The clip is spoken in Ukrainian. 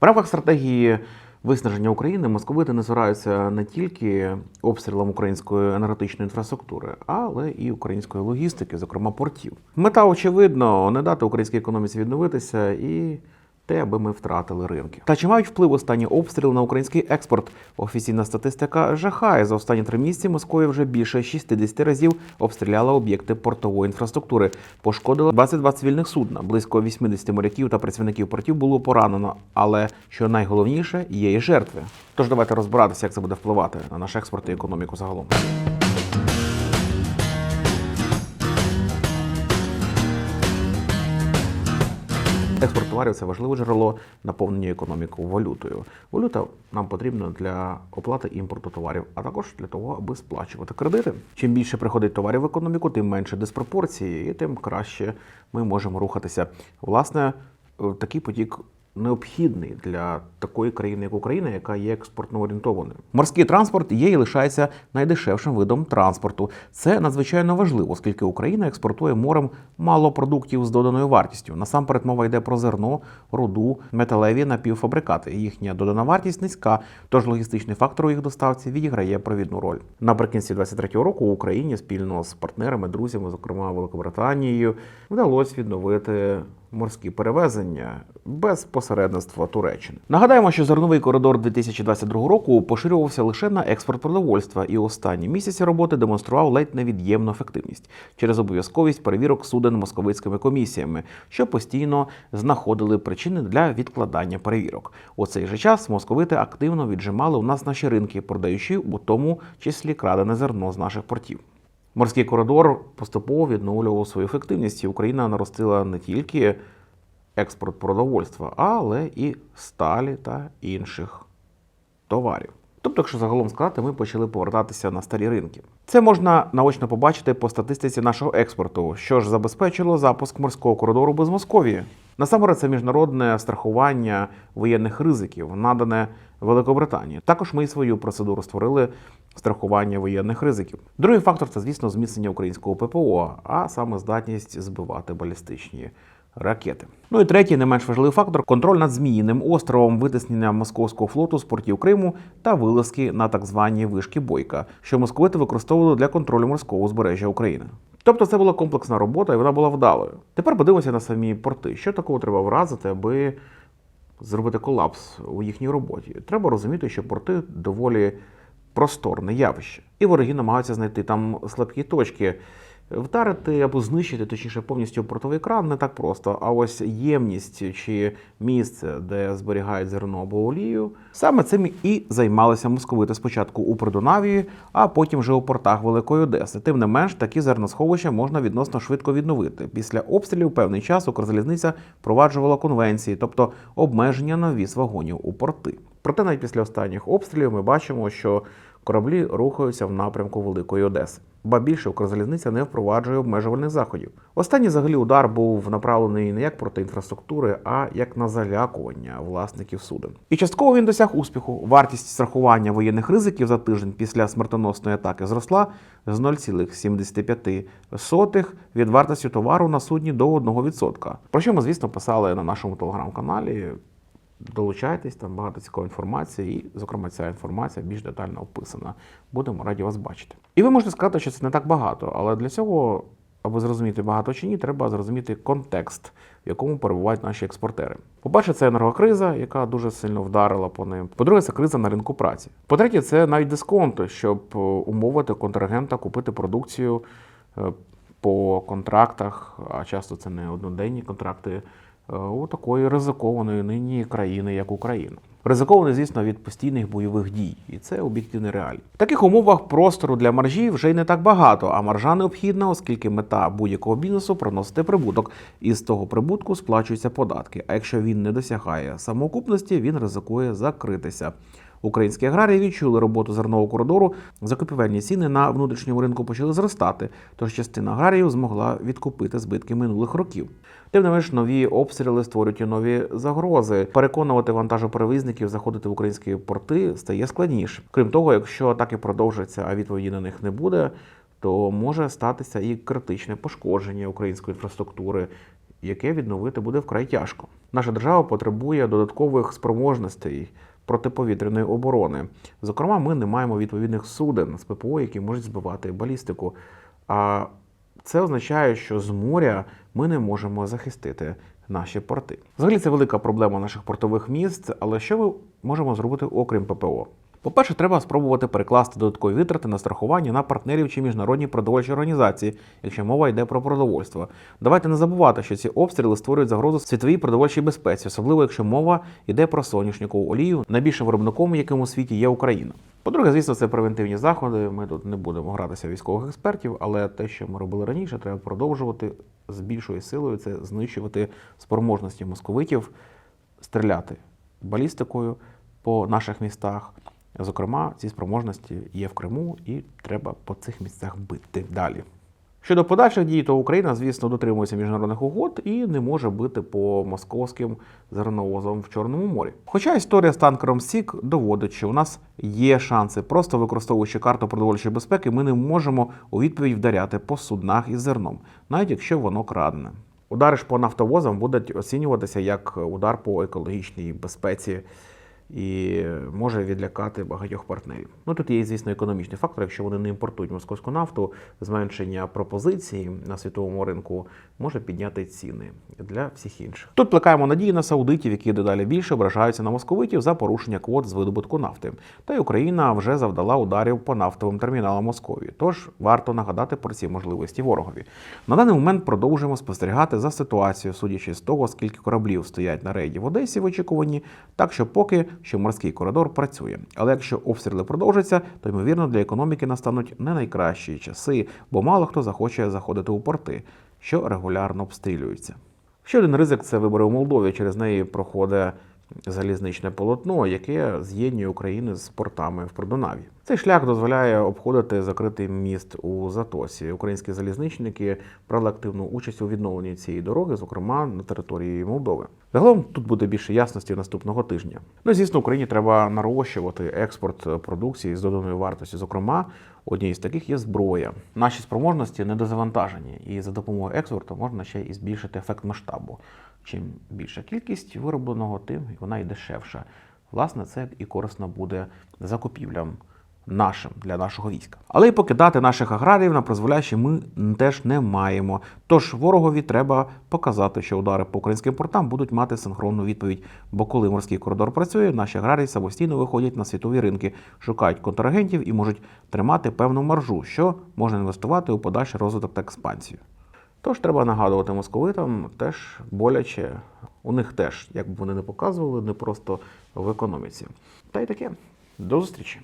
В рамках стратегії виснаження України московити не збираються не тільки обстрілом української енергетичної інфраструктури, але і української логістики, зокрема портів. Мета очевидно не дати українській економіці відновитися і. Те, аби ми втратили ринки. Та чи мають вплив останні обстріли на український експорт? Офіційна статистика жахає. За останні три місяці Московія вже більше 60 разів обстріляла об'єкти портової інфраструктури, пошкодила 22 цивільних судна. Близько 80 моряків та працівників портів було поранено. Але що найголовніше, є і жертви. Тож давайте розбиратися, як це буде впливати на наш експорт і економіку загалом. Експорт товарів це важливе джерело наповнення економіку валютою. Валюта нам потрібна для оплати імпорту товарів, а також для того, аби сплачувати кредити. Чим більше приходить товарів в економіку, тим менше диспропорції, і тим краще ми можемо рухатися. Власне, е, такий потік необхідний для такої країни, як Україна, яка є експортно орієнтованою. Морський транспорт є і лишається найдешевшим видом транспорту. Це надзвичайно важливо, оскільки Україна експортує морем мало продуктів з доданою вартістю. Насамперед мова йде про зерно, руду, металеві напівфабрикати. Їхня додана вартість низька, тож логістичний фактор у їх доставці відіграє провідну роль. Наприкінці 23-го року Україні спільно з партнерами, друзями, зокрема Великобританією, вдалося відновити морські перевезення без посередництва Туреччини. Нагадаємо, що зерновий коридор 2022 року поширювався лише на експорт продовольства, і останні місяці роботи демонстрував ледь невід'ємну ефективність через обов'язковість перевірок суден московицькими комісіями, що постійно знаходили причини для відкладання перевірок. У цей же час московити активно віджимали у нас наші ринки, продаючи у тому числі крадене зерно з наших портів. Морський коридор поступово відновлював свою ефективність, і Україна наростила не тільки експорт продовольства, але і сталі та інших товарів. Тобто, якщо загалом сказати, ми почали повертатися на старі ринки. Це можна наочно побачити по статистиці нашого експорту, що ж забезпечило запуск морського коридору без Московії. Насамперед, це міжнародне страхування воєнних ризиків, надане Великобританії. Також ми і свою процедуру створили страхування воєнних ризиків. Другий фактор це, звісно, зміцнення українського ППО, а саме здатність збивати балістичні ракети. Ну і третій, не менш важливий фактор контроль над Зміїним островом, витиснення московського флоту з портів Криму та вилазки на так звані вишки Бойка, що московити використовували для контролю морського узбережжя України. Тобто це була комплексна робота, і вона була вдалою. Тепер подивимося на самі порти. Що такого треба вразити, аби зробити колапс у їхній роботі? Треба розуміти, що порти доволі просторне явище, і вороги намагаються знайти там слабкі точки. Вдарити або знищити, точніше, повністю портовий кран не так просто. А ось ємність чи місце, де зберігають зерно або олію, саме цим і займалися московити спочатку у Придунавії, а потім вже у портах Великої Одеси. Тим не менш, такі зерносховища можна відносно швидко відновити. Після обстрілів певний час Укрзалізниця впроваджувала конвенції, тобто обмеження на ввіз вагонів у порти. Проте навіть після останніх обстрілів ми бачимо, що кораблі рухаються в напрямку Великої Одеси. Ба більше Укрзалізниця не впроваджує обмежувальних заходів. Останній взагалі удар був направлений не як проти інфраструктури, а як на залякування власників суден. І частково він досяг успіху. Вартість страхування воєнних ризиків за тиждень після смертоносної атаки зросла з 0,75 від вартості товару на судні до 1%. Про що ми, звісно, писали на нашому телеграм-каналі. Долучайтесь, там багато цікавої інформації, і, зокрема, ця інформація більш детально описана. Будемо раді вас бачити. І ви можете сказати, що це не так багато, але для цього, аби зрозуміти багато чи ні, треба зрозуміти контекст, в якому перебувають наші експортери. По-перше, це енергокриза, яка дуже сильно вдарила по ним. По-друге, це криза на ринку праці. По-третє, це навіть дисконти, щоб е, умовити контрагента купити продукцію е, по контрактах, а часто це не одноденні контракти у такої ризикованої нині країни, як Україна. Ризикований, звісно, від постійних бойових дій, і це об'єктивний реалій. В таких умовах простору для маржі вже й не так багато, а маржа необхідна, оскільки мета будь-якого бізнесу приносити прибуток, і з того прибутку сплачуються податки. А якщо він не досягає самоокупності, він ризикує закритися. Українські аграрії відчули роботу зернового коридору. Закупівельні ціни на внутрішньому ринку почали зростати, тож частина аграріїв змогла відкупити збитки минулих років. Тим не менш, нові обстріли створюють і нові загрози. Переконувати вантажоперевізників заходити в українські порти стає складніше. Крім того, якщо атаки продовжаться, а відповіді на них не буде, то може статися і критичне пошкодження української інфраструктури. яке відновити буде вкрай тяжко. Наша держава потребує додаткових спроможностей протиповітряної оборони. Зокрема, ми не маємо відповідних суден з ППО, які можуть збивати балістику. А це означає, що з моря ми не можемо захистити наші порти. Взагалі, це велика проблема наших портових міст. Але що ми можемо зробити окрім ППО? По-перше, треба спробувати перекласти додаткові витрати на страхування на партнерів чи міжнародні продовольчі організації, якщо мова йде про продовольство. Давайте не забувати, що ці обстріли створюють загрозу світовій продовольчій безпеці, особливо якщо мова йде про соняшникову олію, найбільшим виробником, яким у світі є Україна. По-друге, звісно, це превентивні заходи. Ми тут не будемо гратися військових експертів, але те, що ми робили раніше, треба продовжувати з більшою силою. Це знищувати спроможності московитів стріляти балістикою по наших містах. Зокрема, ці спроможності є в Криму, і треба по цих місцях бити далі. Щодо подальших дій, то Україна, звісно, дотримується міжнародних угод і не може бити по московським зерновозам в Чорному морі. Хоча історія з танкером Сік доводить, що у нас є шанси, просто використовуючи карту продовольчої безпеки, ми не можемо у відповідь вдаряти по суднах із зерном, навіть якщо воно крадене. Удари ж по нафтовозам будуть оцінюватися як удар по екологічній безпеці і може відлякати багатьох партнерів. Ну тут є, звісно, економічний фактор. Якщо вони не імпортують московську нафту, зменшення пропозиції на світовому ринку може підняти ціни для всіх інших. Тут плекаємо надії на саудитів, які дедалі більше ображаються на московитів за порушення квот з видобутку нафти. Та й Україна вже завдала ударів по нафтовим терміналам Московії. Тож варто нагадати про ці можливості ворогові. На даний момент продовжуємо спостерігати за ситуацією, судячи з того, скільки кораблів стоять на рейді в Одесі в очікуванні, так що поки що морський коридор працює. Але якщо обстріли продовжаться, то ймовірно для економіки настануть не найкращі часи, бо мало хто захоче заходити у порти, що регулярно обстрілюються. Ще один ризик це вибори у Молдові. Через неї проходить залізничне полотно, яке з'єднує Україну з портами в Придунаві. Цей шлях дозволяє обходити закритий міст у Затосі. Українські залізничники брали активну участь у відновленні цієї дороги, зокрема на території Молдови. Загалом тут буде більше ясності наступного тижня. Ну звісно, Україні треба нарощувати експорт продукції з доданою вартості. Зокрема, однією з таких є зброя. Наші спроможності недозавантажені, і за допомогою експорту можна ще і збільшити ефект масштабу. Чим більша кількість виробленого, тим вона і дешевша. Власне, це і корисно буде закупівлям нашим для нашого війська. Але й покидати наших аграріїв на призволяще ми теж не маємо. Тож ворогові треба показати, що удари по українським портам будуть мати синхронну відповідь. Бо коли морський коридор працює, наші аграрії самостійно виходять на світові ринки, шукають контрагентів і можуть тримати певну маржу, що можна інвестувати у подальший розвиток та експансію. Тож треба нагадувати московитам теж боляче. У них теж, як б вони не показували, не просто в економіці. Та й таке. До зустрічі!